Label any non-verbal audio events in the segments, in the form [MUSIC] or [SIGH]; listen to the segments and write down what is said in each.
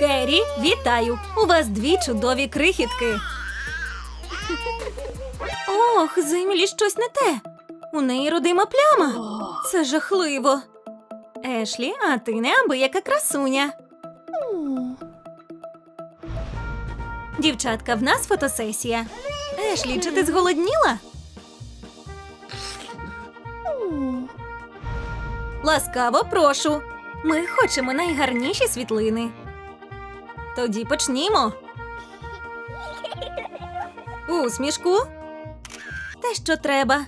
Керрі, вітаю! У вас дві чудові крихітки. Ох, з Емілі щось не те. У неї родима пляма. Це жахливо. Ешлі, а ти неабияка красуня. Дівчатка, в нас фотосесія. Ешлі, чи ти зголодніла? Ласкаво прошу. Ми хочемо найгарніші світлини. Тоді почнімо. Усмішку. Те, що треба.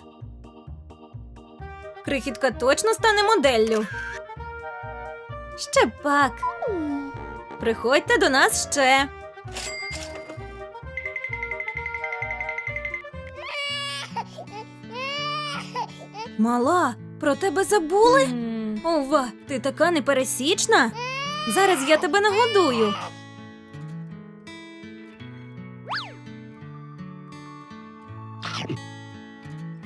Крихітка точно стане моделлю. Ще пак. Приходьте до нас ще. Мала, про тебе забули? Ова, ти така непересічна. Зараз я тебе нагодую.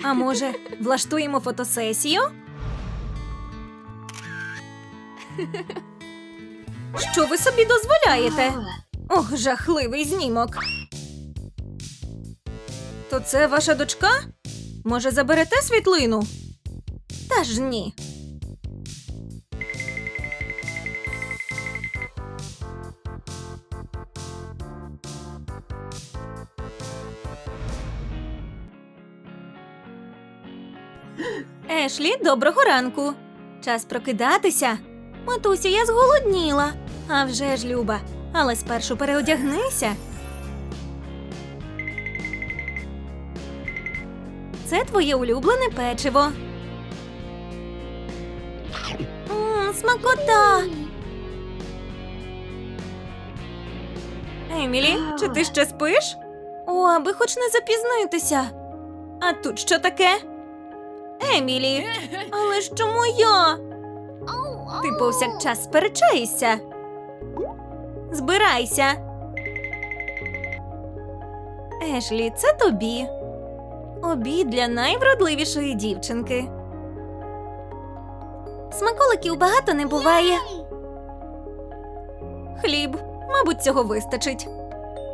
А може, влаштуємо фотосесію? Що ви собі дозволяєте? Ох, жахливий знімок. То це ваша дочка? Може, заберете світлину? Та ж ні. Ешлі, доброго ранку. Час прокидатися. Матусю, я зголодніла. А вже ж, Люба, але спершу переодягнися. Це твоє улюблене печиво. Мм, смакота. Емілі, чи ти ще спиш? О, аби хоч не запізнитися. А тут що таке? Емілі, але ж чому я? Ти повсякчас сперечаєшся. Збирайся. Ешлі, це тобі. Обід для найвродливішої дівчинки. Смаколиків багато не буває. Хліб, мабуть, цього вистачить.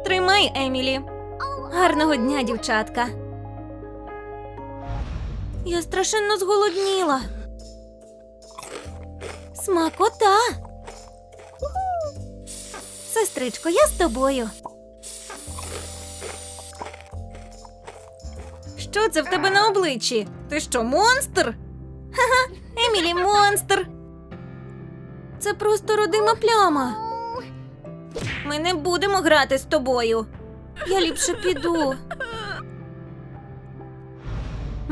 Тримай, Емілі. Гарного дня, дівчатка. Я страшенно зголодніла. Смакота. Сестричко, я з тобою. Що це в тебе на обличчі? Ти що, монстр? Ха-ха, Емілі монстр. Це просто родима пляма. Ми не будемо грати з тобою. Я ліпше піду.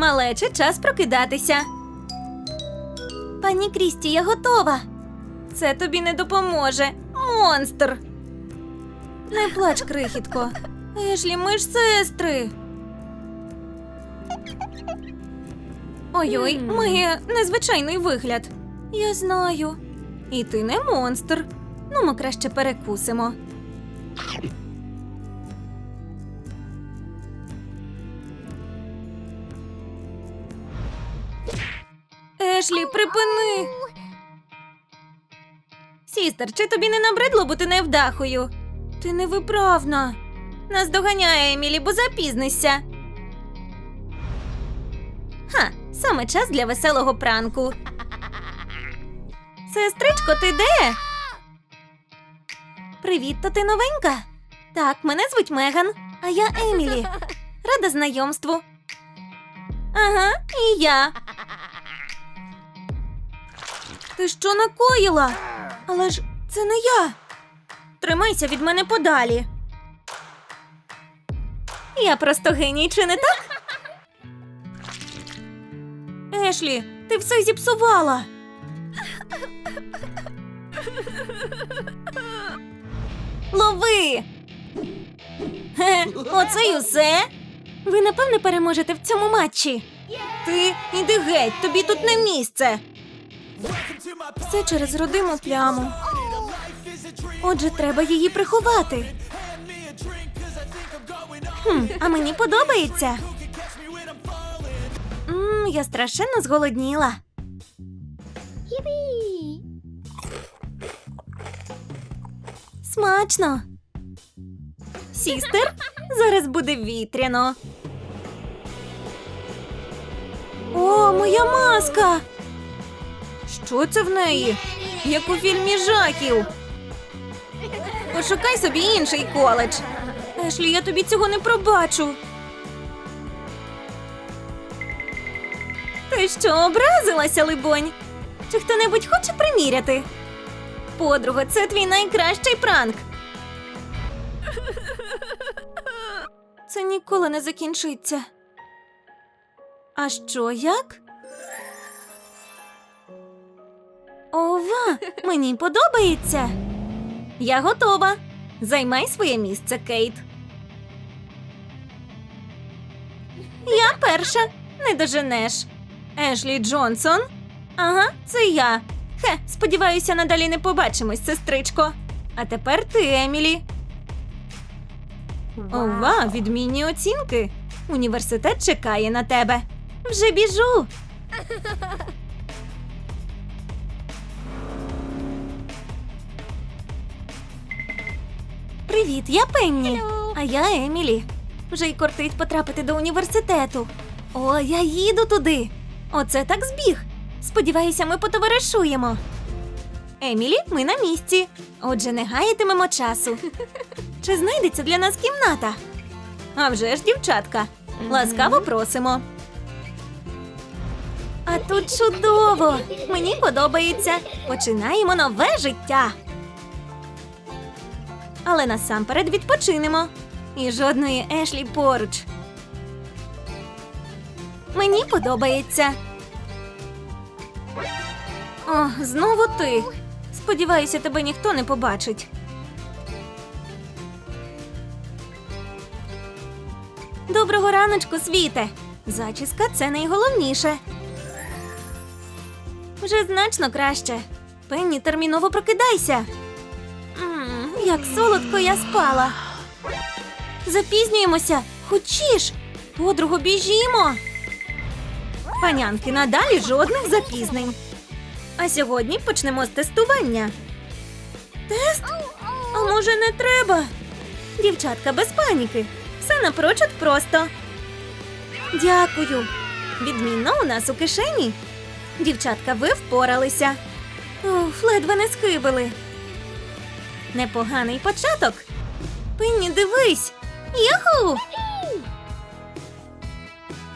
Малече, час прокидатися. Пані Крісті, я готова. Це тобі не допоможе. Монстр. Не плач, крихітко. Ешлі, ми ж сестри. Ой-ой, має незвичайний вигляд. Я знаю. І ти не монстр. Ну, ми краще перекусимо. Ешлі, припини. Сістер, чи тобі не набридло бути невдахою? Ти невиправна. Нас доганяє Емілі, бо запізнишся. Ха, саме час для веселого пранку. Сестричко, ти де? Привіт, то ти новенька? Так, мене звуть Меган, а я Емілі. Рада знайомству. Ага, і я. Ти що накоїла? Але ж це не я. Тримайся від мене подалі. Я просто геній, чи не так? Ешлі, ти все зіпсувала. Лови. Оце й усе. Ви напевне переможете в цьому матчі. Ти іди геть, тобі тут не місце. Все через родиму пляму. Отже, треба її приховати. Хм, а мені подобається. Мм, я страшенно зголодніла. Смачно. Сістер, зараз буде вітряно. О, моя маска. Що це в неї? Як у фільмі жахів. Пошукай собі інший коледж. Ешлі, я тобі цього не пробачу. Ти що, образилася, либонь? Чи хто-небудь хоче приміряти? Подруга, це твій найкращий пранк. Це ніколи не закінчиться. А що як? Ова, мені подобається. Я готова. Займай своє місце, Кейт. Я перша. Не доженеш. Ешлі Джонсон. Ага, це я. Хе, сподіваюся, надалі не побачимось, сестричко. А тепер ти, Емілі. Ова, відмінні оцінки. Університет чекає на тебе. Вже біжу. Привіт, я Пенні. А я Емілі. Вже й кортить потрапити до університету. О, я їду туди. Оце так збіг. Сподіваюся, ми потоваришуємо. Емілі, ми на місці. Отже, не гаятимемо часу. [LAUGHS] Чи знайдеться для нас кімната? А вже ж, дівчатка. Ласкаво просимо. А тут чудово! Мені подобається. Починаємо нове життя. Але насамперед відпочинемо. І жодної Ешлі поруч. Мені подобається. О, знову ти. Сподіваюся, тебе ніхто не побачить. Доброго раночку, світе. Зачіска це найголовніше. Вже значно краще. Пенні, терміново прокидайся. Як солодко я спала. Запізнюємося. Хочеш? Подругу, біжімо. Панянки, надалі жодних запізнень. А сьогодні почнемо з тестування. Тест? А може не треба? Дівчатка, без паніки. Все напрочуд просто. Дякую. Відмінно у нас у кишені. Дівчатка, ви впоралися. Уф, ледве не схибили. Непоганий початок. Пенні, дивись. Яху!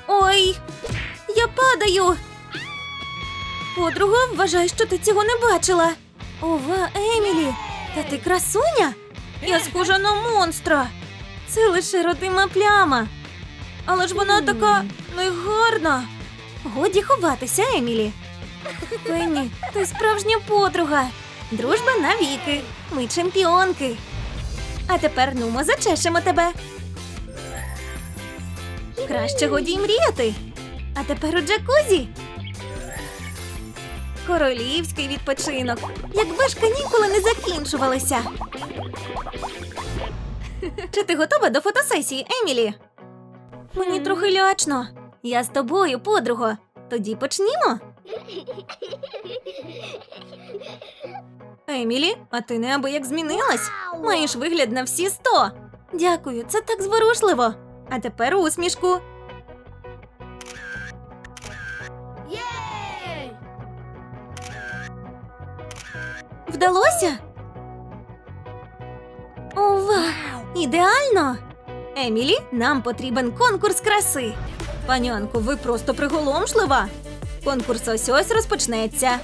Ой, я падаю. Подруга, вважай, що ти цього не бачила. Ова, Емілі, та ти красуня? Я схожа на монстра. Це лише родима пляма. Але ж вона така негарна. Годі ховатися, Емілі. Пенні, ти справжня подруга. Дружба навіки. Ми чемпіонки. А тепер нумо зачешемо тебе. Краще годі мріяти. А тепер у джакузі. Королівський відпочинок. Якби ж канікули не закінчувалися. Чи ти готова до фотосесії, Емілі? Мені трохи лячно. Я з тобою, подруго. Тоді почнімо. Емілі, а ти неабияк змінилась. Маєш вигляд на всі сто. Дякую, це так зворушливо. А тепер усмішку. Вдалося? Ова! Ідеально! Емілі, нам потрібен конкурс краси. Панянко, ви просто приголомшлива. Конкурс ось ось розпочнеться.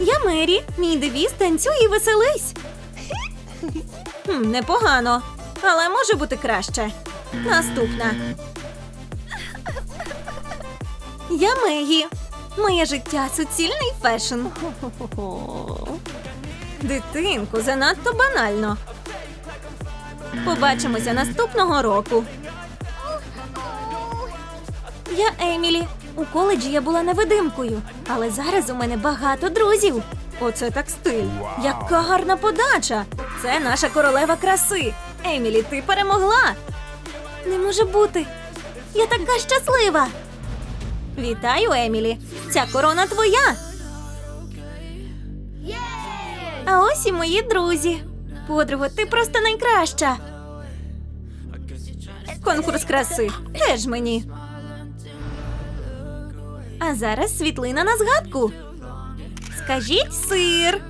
Я Мері, мій девіз танцюй і веселись. Хм, непогано, але може бути краще. Наступна. Я Мегі. Моє життя суцільний фешн. Дитинку, занадто банально. Побачимося наступного року. Я Емілі. У коледжі я була невидимкою, але зараз у мене багато друзів. Оце так стиль. Яка гарна подача! Це наша королева краси. Емілі, ти перемогла. Не може бути. Я така щаслива. Вітаю, Емілі. Ця корона твоя. А ось і мої друзі. Подруго, ти просто найкраща. Конкурс краси теж мені. А зараз світлина на згадку. Скажіть сир.